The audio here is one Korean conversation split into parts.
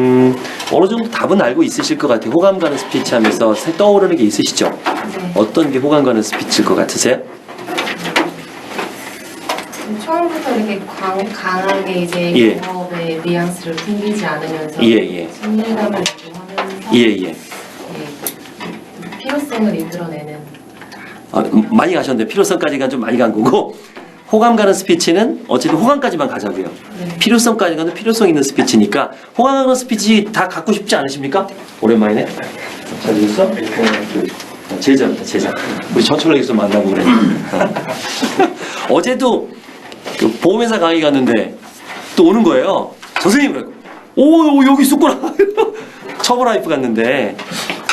음, 어느 정도 답은 알고 있으실 것 같아요. 호감 가는 스피치 하면서 새- 떠오르는 게 있으시죠? 네. 어떤 게 호감 가는 스피치일 것 같으세요? 처음부터 이렇게 광, 강하게 이제 예. 경험의 뉘앙스를 풍기지 않으면서 예, 예. 친밀감을 유도하면서 예, 예. 예, 필요성을 이끌어내는 아, 음, 많이 가셨는데 필요성까지가 좀 많이 간 거고 호감 가는 스피치는 어쨌든 호감까지만 가자고요. 네. 필요성까지 가는 필요성 있는 스피치니까 호감 가는 스피치 다 갖고 싶지 않으십니까? 오랜만이네. 잘 들었어? 제자입니다, 제자. 우리 전철역에서 만나고 그래. 어제도 그 보험회사 강의 갔는데 또 오는 거예요. 선생님. 오, 오, 여기 있었구나. 처벌라이프 갔는데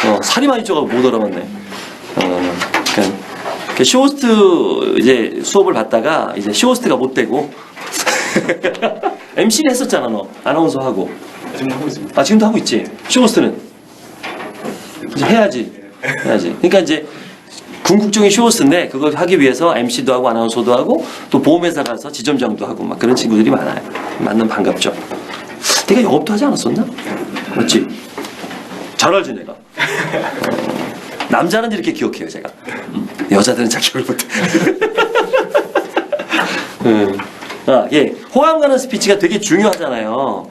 어, 살이 많이 쪄가고 못 알아봤네. 어, 그러니까 그 쇼호스트 이제 수업을 받다가 이제 쇼호스트가 못 되고 MC는 했었잖아 너. 아나운서 하고. 지금 하고 있습니다. 아 지금도 하고 있지? 쇼호스트는? 이제 해야지. 해야지. 그러니까 이제 궁극적인 쇼호스트인데 그걸 하기 위해서 MC도 하고 아나운서도 하고 또 보험회사 가서 지점장도 하고 막 그런 친구들이 많아요. 만나면 반갑죠. 내가 영업도 하지 않았었나? 맞지? 잘 알지 내가. 어, 남자는 이렇게 기억해요 제가. 음, 여자들은 잘 기억을 못해 음. 아, 예. 호감 가는 스피치가 되게 중요하잖아요.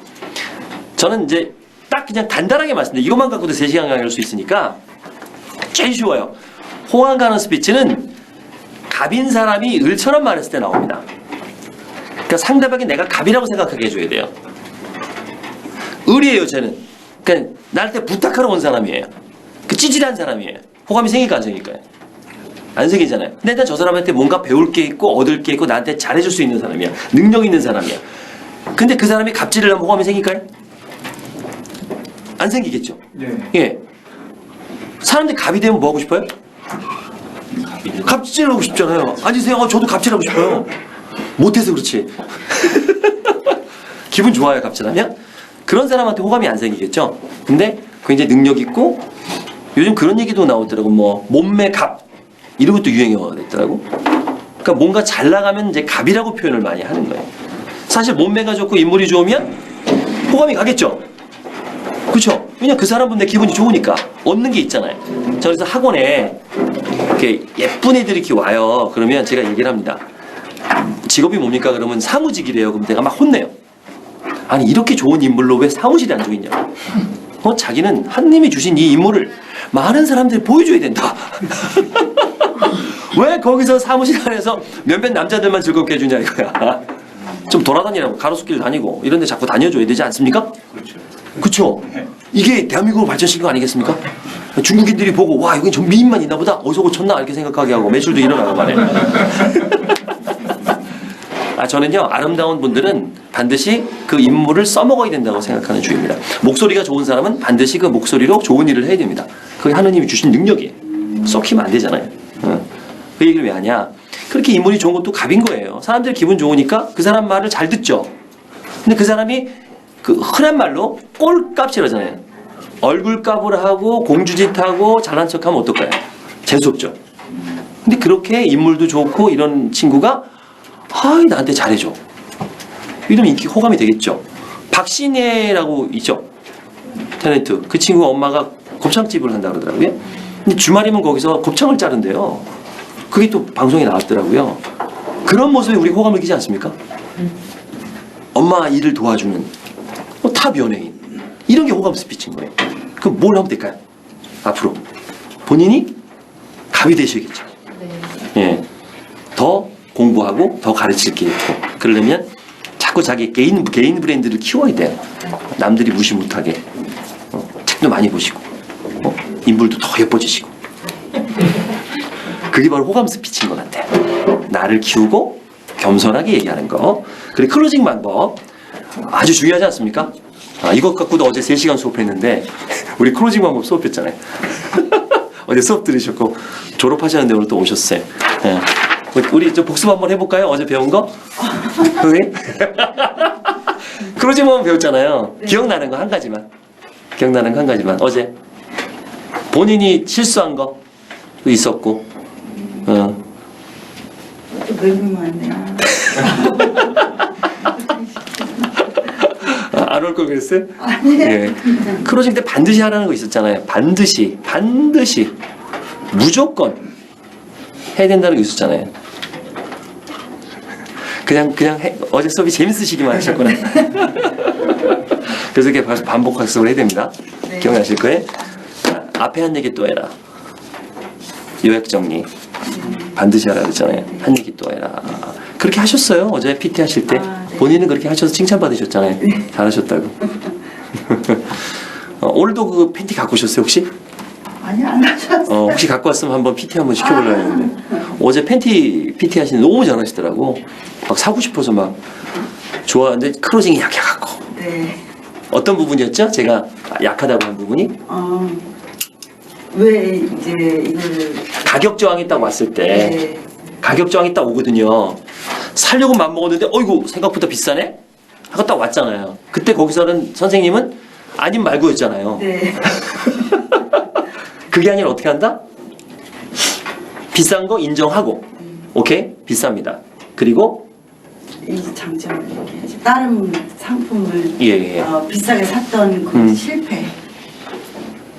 저는 이제 딱 그냥 간단하게 말씀드려요. 이것만 갖고도 3시간 강의할 수 있으니까 제일 쉬워요. 호감 가는 스피치는 갑인 사람이 을처럼 말했을 때 나옵니다. 그러니까 상대방이 내가 갑이라고 생각하게 해줘야 돼요. 을이에요, 쟤는. 그러니까 나한테 부탁하러 온 사람이에요. 그 찌질한 사람이에요. 호감이 생길까 안 생길까요? 안 생기잖아요. 근데 일단 저 사람한테 뭔가 배울 게 있고 얻을 게 있고 나한테 잘해줄 수 있는 사람이야. 능력 있는 사람이야. 근데 그 사람이 갑질을 하면 호감이 생길까요? 안 생기겠죠. 네. 예. 사람들이 갑이 되면 뭐 하고 싶어요? 갑질하고 싶잖아요. 앉으세요. 어, 저도 갑질하고 싶어요. 못해서 그렇지. 기분 좋아요, 갑질하면? 그런 사람한테 호감이 안 생기겠죠. 근데 굉장히 능력 있고 요즘 그런 얘기도 나오더라고. 뭐 몸매 갑 이런 것도 유행어가 됐더라고. 그러니까 뭔가 잘 나가면 이제 갑이라고 표현을 많이 하는 거예요. 사실 몸매가 좋고 인물이 좋으면 호감이 가겠죠. 그렇죠? 왜냐 그 사람 분내 기분이 좋으니까 얻는 게 있잖아요. 저 그래서 학원에 이렇게 예쁜 애들이 이렇게 와요. 그러면 제가 얘기를 합니다. 직업이 뭡니까? 그러면 사무직이래요. 그럼 내가 막 혼내요. 아니 이렇게 좋은 인물로 왜 사무실에 앉아 있냐? 어 자기는 하느님이 주신 이 인물을 많은 사람들이 보여줘야 된다. 왜 거기서 사무실 안에서 몇몇 남자들만 즐겁게 해주냐 이거야. 좀 돌아다니라고 가로수길 다니고 이런 데 자꾸 다녀줘야 되지 않습니까? 그렇죠. 그쵸? 이게 대한민국을 발전시킨 거 아니겠습니까? 중국인들이 보고 와 이건 좀 미인만 있나 보다 어디서 고쳤나 이렇게 생각하게 하고 매출도 일어나고 말이에요 아 저는요 아름다운 분들은 반드시 그 인물을 써먹어야 된다고 생각하는 주의입니다 목소리가 좋은 사람은 반드시 그 목소리로 좋은 일을 해야 됩니다 그게 하느님이 주신 능력이에요 썩히면 안 되잖아요 어. 그 얘기를 왜 하냐 그렇게 인물이 좋은 것도 갑인 거예요 사람들이 기분 좋으니까 그 사람 말을 잘 듣죠 근데 그 사람이 그 흔한 말로 꼴값이라잖아요. 얼굴값을 하고 공주짓하고 잘난 척하면 어떨까요? 재수없죠. 근데 그렇게 인물도 좋고 이런 친구가 아 나한테 잘해줘. 이러면 인기 호감이 되겠죠. 박신혜라고 있죠. 테네트 그 친구 엄마가 곱창집을 한다 그러더라고요. 근데 주말이면 거기서 곱창을 자른대요. 그게 또 방송에 나왔더라고요. 그런 모습에 우리 호감을 끼지 않습니까? 엄마 일을 도와주는 뭐 탑 연예인 이런 게 호감 스피치인 거예요. 그럼 뭘 하면 될까요? 앞으로 본인이 갑이 되셔야겠죠. 네. 예, 더 공부하고 더 가르칠 게 있고 그러려면 자꾸 자기 개인 개인 브랜드를 키워야 돼요. 남들이 무시 못하게 어, 책도 많이 보시고 어, 인물도 더 예뻐지시고 그게 바로 호감 스피치인 것 같아요. 나를 키우고 겸손하게 얘기하는 거. 그리고 클로징 방법 아주 중요하지 않습니까? 아, 이것 갖고도 어제 3시간 수업했는데 우리 클로징 방법 수업했잖아요. 어제 수업 들으셨고 졸업하셨는데 오늘 또 오셨어요. 예. 우리 좀 복습 한번 해볼까요? 어제 배운 거? 선생님? 클로징 방법 배웠잖아요. 기억나는 거 한 가지만. 기억나는 거 한 가지만. 어제 본인이 실수한 거 있었고 어. 또 늙으면 안 돼요. 아, 안올 걸 그랬어요? 예. 크로징 때 반드시 하라는 거 있었잖아요. 반드시, 반드시, 무조건 해야 된다는 거 있었잖아요. 그냥 그냥 해- 어제 수업이 재밌으시기만 하셨구나. 그래서 이렇게 반- 반복 학습을 해야 됩니다. 네. 기억나실 거예요? 자, 앞에 한 얘기 또 해라. 요약 정리. 반드시 하라 그랬잖아요. 한 얘기 또 해라. 그렇게 하셨어요. 어제 PT 하실 때. 아, 네. 본인은 그렇게 하셔서 칭찬받으셨잖아요. 잘하셨다고. 어, 오늘도 그 팬티 갖고 오셨어요, 혹시? 아니 안 하셨어요. 어, 혹시 갖고 왔으면 한번 PT 한번 시켜보려고 했는데. 어제 팬티 PT 하시는데 너무 잘하시더라고. 막 사고 싶어서 막 좋아하는데 크로징이 약해갖고. 네. 어떤 부분이었죠? 제가 약하다고 한 부분이? 어. 왜 이제 이걸 가격 저항이 딱 왔을 때 네. 가격 저항이 딱 오거든요. 살려고 맘 먹었는데 어이구 생각보다 비싸네? 하고 딱 왔잖아요. 그때 거기서는 선생님은 아님 말고였잖아요. 네. 그게 아니라 어떻게 한다? 비싼 거 인정하고 오케이? 비쌉니다. 그리고 이 장점을 얘기해야지. 다른 상품을 예, 예. 어, 비싸게 샀던 그 음. 실패.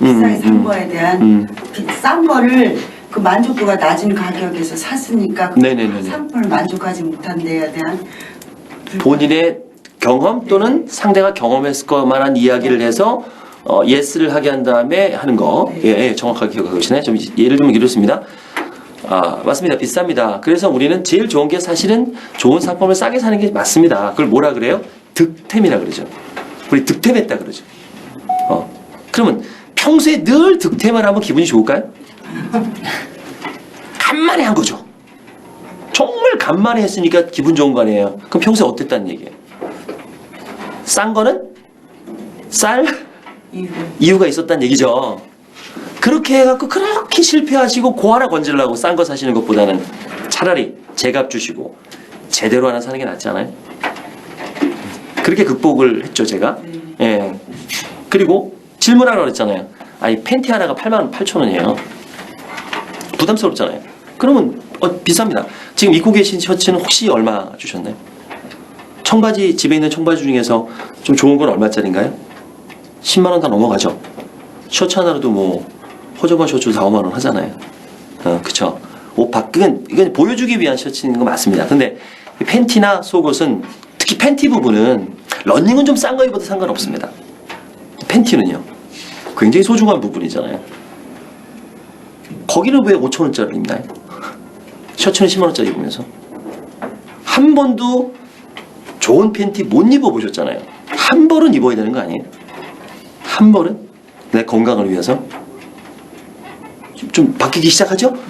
음, 비싸게 산 음, 거에 대한 음. 비싼 거를 그 만족도가 낮은 가격에서 샀으니까 그 네네네네. 상품을 만족하지 못한 데에 대한 본인의 경험 또는 상대가 경험했을 것만한 이야기를 해서 어, 예스를 하게 한 다음에 하는 거. 네. 예, 예, 정확하게 기억하고 계시네. 좀 예를 들면 이렇습니다. 아, 맞습니다. 비쌉니다. 그래서 우리는 제일 좋은 게 사실은 좋은 상품을 싸게 사는 게 맞습니다. 그걸 뭐라 그래요? 득템이라 그러죠. 우리 득템했다 그러죠. 어. 그러면 평소에 늘 득템을 하면 기분이 좋을까요? 간만에 한 거죠. 정말 간만에 했으니까 기분 좋은 거 아니에요. 그럼 평소에 어땠다는 얘기예요? 싼 거는 쌀 이유. 이유 가 있었다는 얘기죠. 그렇게 해갖고 그렇게 실패하시고 고 하나 건질라고 싼 거 사시는 것보다는 차라리 제값 주시고 제대로 하나 사는 게 낫지 않아요? 그렇게 극복을 했죠 제가. 예. 그리고 질문하라고 그랬잖아요. 아니 팬티 하나가 8만 8천 원이에요. 부담스럽잖아요. 그러면 어, 비쌉니다. 지금 입고 계신 셔츠는 혹시 얼마 주셨나요? 청바지 집에 있는 청바지 중에서 좀 좋은 건 얼마짜리인가요? 10만 원 다 넘어가죠. 셔츠 하나로도 뭐 허접한 셔츠 4, 5만 원 하잖아요. 어, 그쵸. 옷 밖은 이건 보여주기 위한 셔츠인 거 맞습니다. 근데 이 팬티나 속옷은 특히 팬티 부분은 런닝은 좀 싼 거 입어도 상관없습니다. 팬티는요. 굉장히 소중한 부분이잖아요. 거기를 왜 5천 원짜리 입나요? 셔츠는 10만 원짜리 입으면서 한 번도 좋은 팬티 못 입어 보셨잖아요. 한 벌은 입어야 되는 거 아니에요? 한 벌은 내 건강을 위해서 좀, 좀 바뀌기 시작하죠?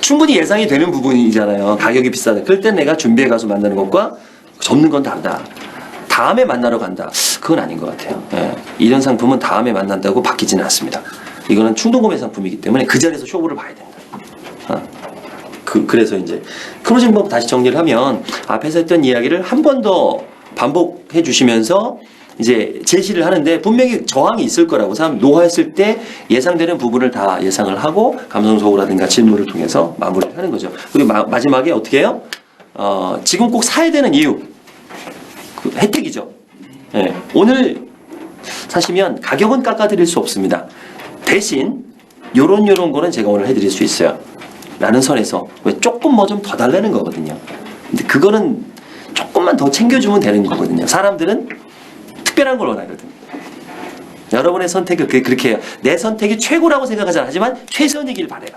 충분히 예상이 되는 부분이잖아요. 가격이 비싸다. 그럴 땐 내가 준비해 가서 만나는 것과 접는 건 다르다. 다음에 만나러 간다. 그건 아닌 것 같아요. 예. 이런 상품은 다음에 만난다고 바뀌지는 않습니다. 이거는 충동구매 상품이기 때문에 그 자리에서 쇼부를 봐야 된다. 어. 그, 그래서 이제 크로징법 다시 정리를 하면 앞에서 했던 이야기를 한 번 더 반복해 주시면서 이제 제시를 하는데 분명히 저항이 있을 거라고 사람 노화했을 때 예상되는 부분을 다 예상을 하고 감성소라든가 질문을 통해서 마무리를 하는 거죠. 그리고 마, 마지막에 어떻게 해요? 어, 지금 꼭 사야 되는 이유 그 혜택이죠. 예. 오늘 사시면 가격은 깎아드릴 수 없습니다. 대신 요런 요런 거는 제가 오늘 해드릴 수 있어요. 라는 선에서 왜 조금 뭐 좀 더 달라는 거거든요. 근데 그거는 조금만 더 챙겨주면 되는 거거든요. 사람들은 특별한 걸 원하거든. 여러분의 선택을 그- 그렇게 해요. 내 선택이 최고라고 생각하지 않지만 최선이길 바래요.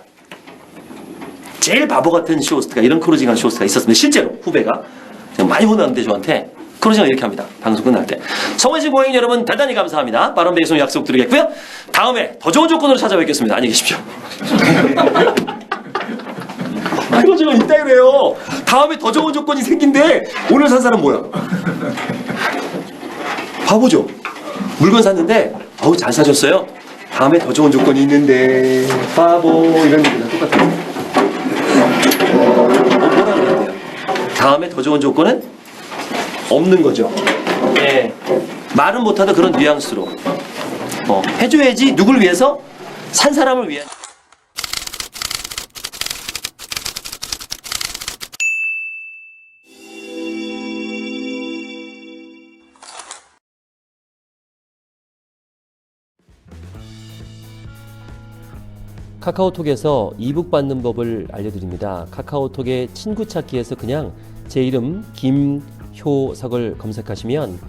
제일 바보 같은 쇼호스트가 이런 크루징한 쇼호스트가 있었습니다. 실제로 후배가 많이 혼났는데 저한테 크루징을 이렇게 합니다. 방송 끝날 때. 성원씨 고객 여러분 대단히 감사합니다. 빠른 배송 약속 드리겠고요. 다음에 더 좋은 조건으로 찾아뵙겠습니다. 안녕히 계십시오. 크루징은 이따 그래요. 다음에 더 좋은 조건이 생긴데 오늘 산 사람 뭐야? 바보죠. 물건 샀는데 어우 잘 사셨어요. 다음에 더 좋은 조건이 있는데 바보 이런 얘기랑 똑같아요. 어, 돼요? 다음에 더 좋은 조건은 없는 거죠. 네. 말은 못하도 그런 뉘앙스로 어, 해줘야지 누굴 위해서 산 사람을 위해. 카카오톡에서 이북 받는 법을 알려드립니다. 카카오톡의 친구 찾기에서 그냥 제 이름 김 효석을 검색하시면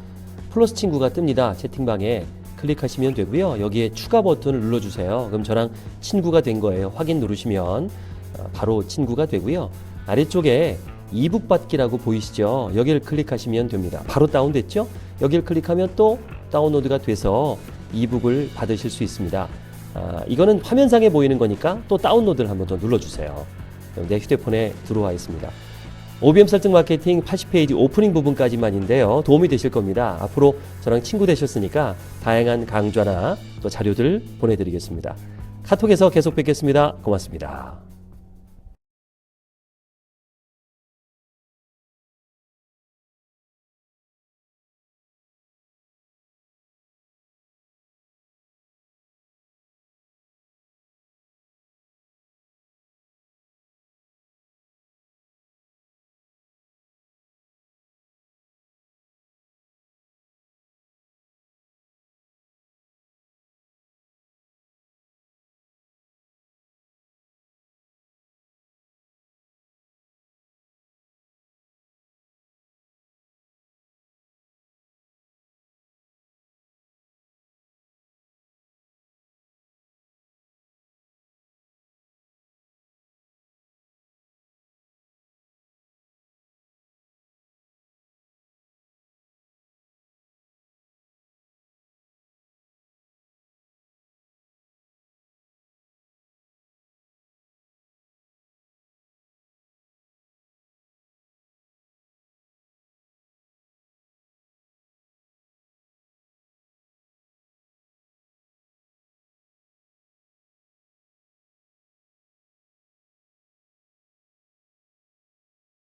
플러스 친구가 뜹니다. 채팅방에 클릭하시면 되고요. 여기에 추가 버튼을 눌러주세요. 그럼 저랑 친구가 된 거예요. 확인 누르시면 어, 바로 친구가 되고요. 아래쪽에 이북 받기라고 보이시죠? 여기를 클릭하시면 됩니다. 바로 다운됐죠? 여기를 클릭하면 또 다운로드가 돼서 이북을 받으실 수 있습니다. 아, 이거는 화면상에 보이는 거니까 또 다운로드를 한번 더 눌러주세요. 내 휴대폰에 들어와 있습니다. OBM 설정 마케팅 80페이지 오프닝 부분까지만인데요. 도움이 되실 겁니다. 앞으로 저랑 친구 되셨으니까 다양한 강좌나 또 자료들 보내드리겠습니다. 카톡에서 계속 뵙겠습니다. 고맙습니다.